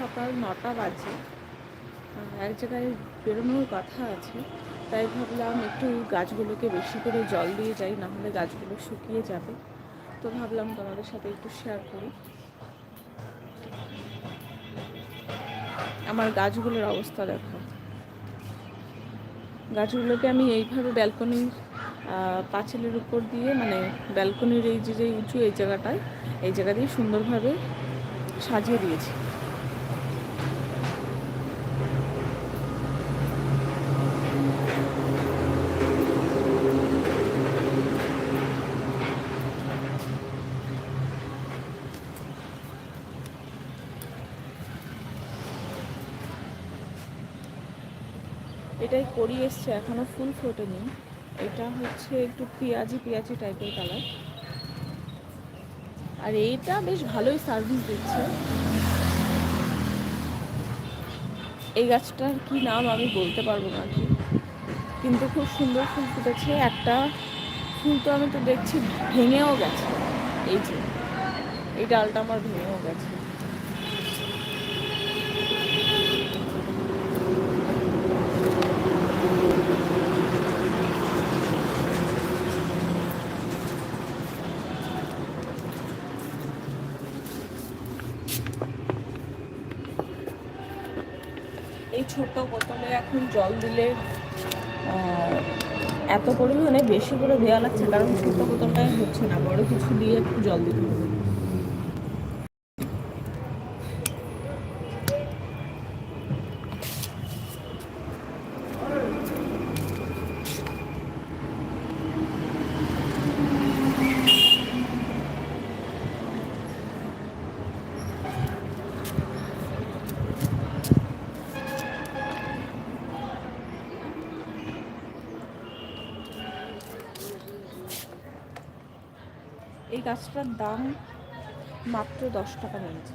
সকাল নটা বাজে। এক জায়গায় বেরোনোর কথা আছে। তাই ভাবলাম একটু গাছগুলোকে বেশি করে জল দিয়ে যাই, না হলে গাছগুলো শুকিয়ে যাবে। তো ভাবলাম তোমাদের সাথে একটু শেয়ার করি। আমার গাছগুলোর অবস্থা দেখো। গাছগুলোকে আমি এইভাবে ব্যালকনির পাঁচিলের উপর দিয়ে মানে ব্যালকনির এই যে যে উঁচু এই জায়গাটায়, এই জায়গা দিয়ে সুন্দরভাবে সাজিয়ে দিয়েছি। এটাই করি এসছে, এখনও ফুল ফোটেনি। এটা হচ্ছে একটু পেঁয়াজি পেঁয়াজি টাইপের কালার আর এইটা বেশ ভালোই সার্ভিস দিচ্ছে। এই গাছটার কি নাম আমি বলতে পারব না কি কিন্তু খুব সুন্দর ফুল ফুটেছে। একটা ফুল তো আমি তো দেখছি, ভেঙেও গেছে। এই যে, এই ডালটা আমার ভেঙেও গেছে। এই ছোট বোতলে এখন জল দিলে এত পরিমাণে বেশি করে দেওয়া লাগছে, কারণ ছোট বোতলটাই হচ্ছে না, বড় কিছু দিয়ে একটু জল দিতে হবে। এই গাছটার দাম মাত্র দশ টাকা নিয়েছে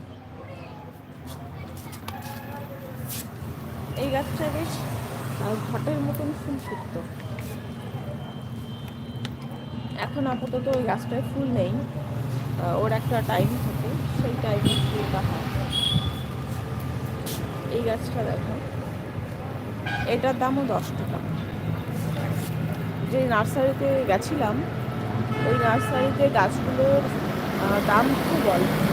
এই গাছটা বেশ ঘটের মতন ফুল ফুটতো এখন আপাতত ওই গাছটায় ফুল নেই। ওর একটা টাইম থাকে, সেই টাইমে ফুলটা হয় এই গাছটা দেখো, এটার দামও দশ টাকা। যে নার্সারিতে গেছিলাম ওই নার্সারিতে গাছগুলোর দাম খুব অল্প।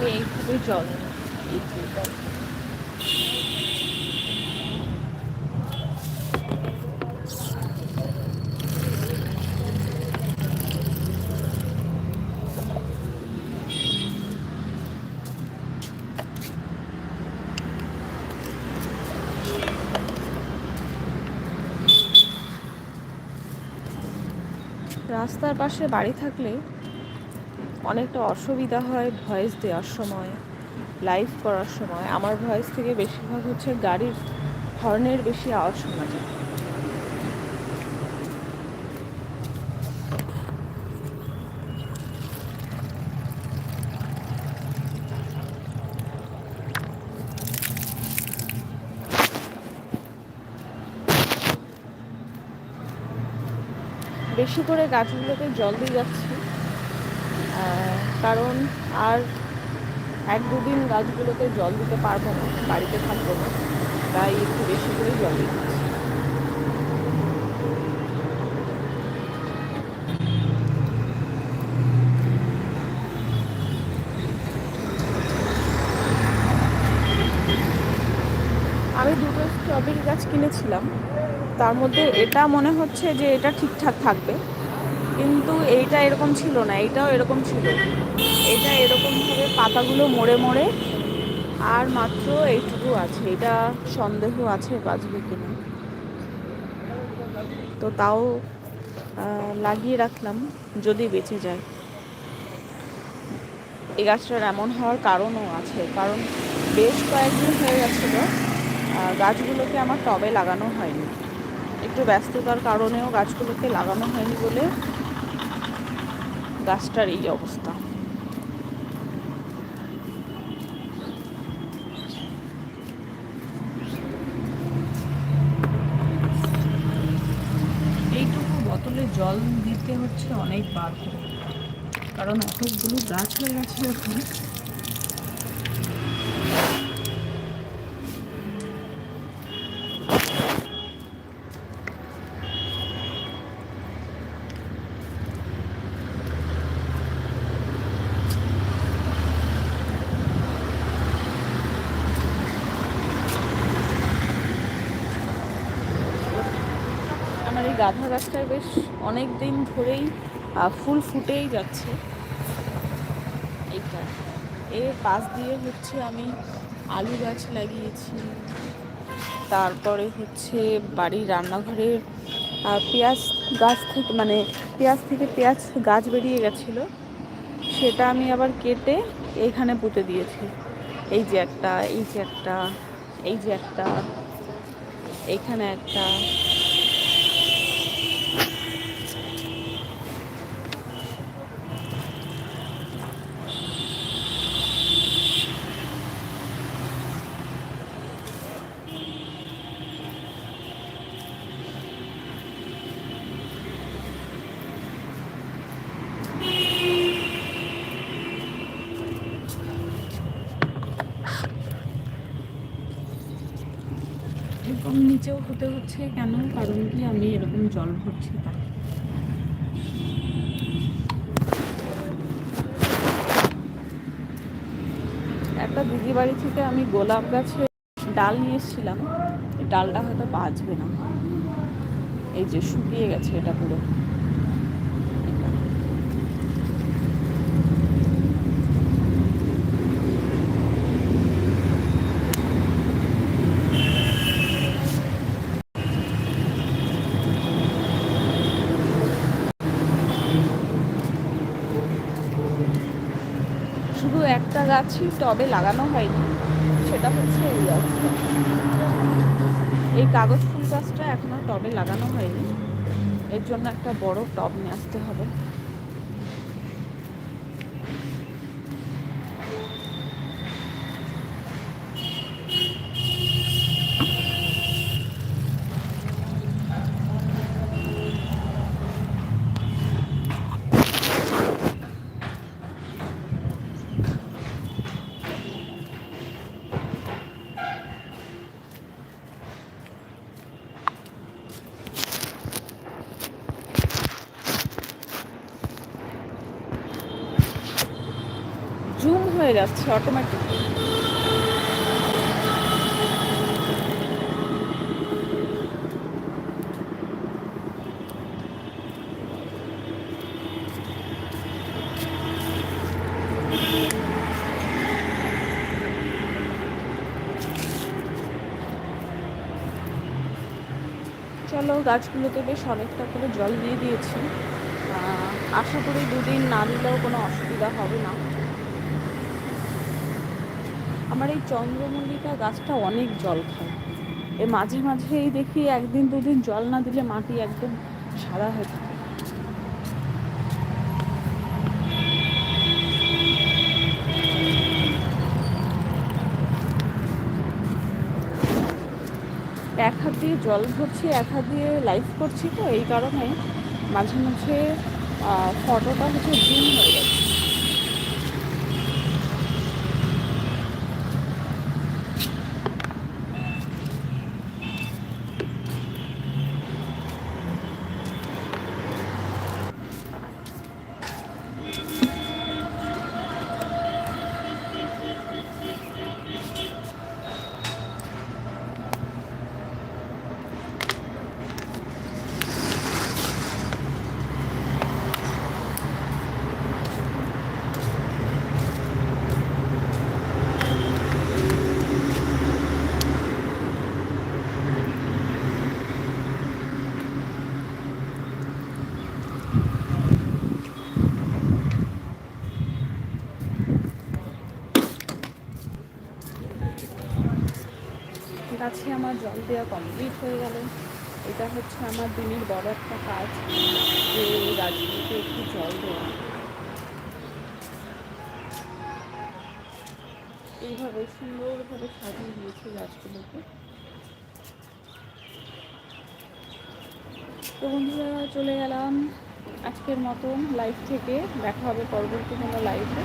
আমি এইভাবেই জল। রাস্তার পাশে বাড়ি থাকলে অনেকটা অসুবিধা হয় ভয়েস দেওয়ার সময় লাইভ করার সময়। আমার ভয়েস থেকে বেশিরভাগ হচ্ছে গাড়ির হর্নের বেশি আওয়াজ শোনা যায়। বেশি করে গাছগুলোতে জল দিয়ে যাচ্ছি। কারণ আর এক দুদিন গাছগুলোতে জল দিতে পারব না, বাড়িতে থাকব না, তাই একটু বেশি করে জল দিচ্ছি আমি দুটো স্ট্রবেরি গাছ কিনেছিলাম, তার মধ্যে এটা মনে হচ্ছে যে এটা ঠিকঠাক থাকবে। কিন্তু এইটা এরকম ছিল না, এইটাও এরকম ছিল। এটা এরকমভাবে পাতাগুলো মোড়ে মোড়ে আর মাত্র এইটুকু আছে। এটা সন্দেহ আছে বাঁচবে কিনা। তো তাও লাগিয়ে রাখলাম, যদি বেঁচে যায়। এই গাছটার এমন হওয়ার কারণও আছে, কারণ বেশ কয়েকদিন হয়ে গেছিল গাছগুলোকে আমার টবে লাগানো হয়নি। একটু ব্যস্ততার কারণেও গাছগুলোকে লাগানো হয়নি বলে গাছটার এই অবস্থা। এইটুকু বোতলে জল দিতে হচ্ছে অনেক বার কারণ অতগুলো গাছ হয়ে গেছে ওখানে আমার এই গাধা গাছটায় বেশ অনেক দিন ধরেই ফুল ফুটেই যাচ্ছে। এইটা। এর পাশ দিয়ে হচ্ছে আমি আলু গাছ লাগিয়েছি। তারপরে হচ্ছে বাড়ির রান্নাঘরের পেঁয়াজ গাছ থেকে মানে পেঁয়াজ থেকে পেঁয়াজ গাছ বেরিয়ে গেছিল। সেটা আমি আবার কেটে এইখানে পুঁতে দিয়েছি। এই যে একটা, এই যে একটা, এই যে একটা এইখানে একটা এরকম নিচেও হতে হচ্ছে কেন? কারণ কি আমি এরকম জল ভরছি তা একটা দিদি বাড়ি থেকে আমি গোলাপ গাছে ডাল নিয়ে এসেছিলাম। ডালটা হয়তো বাঁচবে না। এই যে শুকিয়ে গেছে এটা পুরো শুধু একটা গাছই টবে লাগানো হয়নি। সেটা হচ্ছে এই এই কাগজ ফুল গাছটা এখনও টবে লাগানো হয়নি। এর জন্য একটা বড় টব নিয়ে আসতে হবে জুম হয়ে যাচ্ছে অটোমেটিক চলো, গাছগুলোতে বেশ অনেকটা করে জল দিয়ে দিয়েছি। আশা করি দুদিন না দিলেও কোনো অসুবিধা হবে না। আমার এই চন্দ্রমল্লিকা গাছটা অনেক জল খায়। এ মাঝে মাঝেই দেখি একদিন দুদিন জল না দিলে মাটি একদম সাদা হয়ে থাকে। এক হাত দিয়ে জল ভরছি, এক হাত দিয়ে লাইভ করছি তো, এই কারণে মাঝে মাঝে ফটোটা হচ্ছে জুম হয়ে যাচ্ছে। গাছে আমার জল দেওয়া কমপ্লিট হয়ে গেল। এটা হচ্ছে আমার দিনের বড় একটা কাজ, যে গাছগুলোকে একটু জল দেওয়া। এইভাবে সুন্দরভাবে সাজিয়ে দিয়েছে গাছগুলোকে তো বন্ধুরা, চলে গেলাম আজকের মতন লাইভ থেকে। দেখা হবে পরবর্তী কোনো লাইভে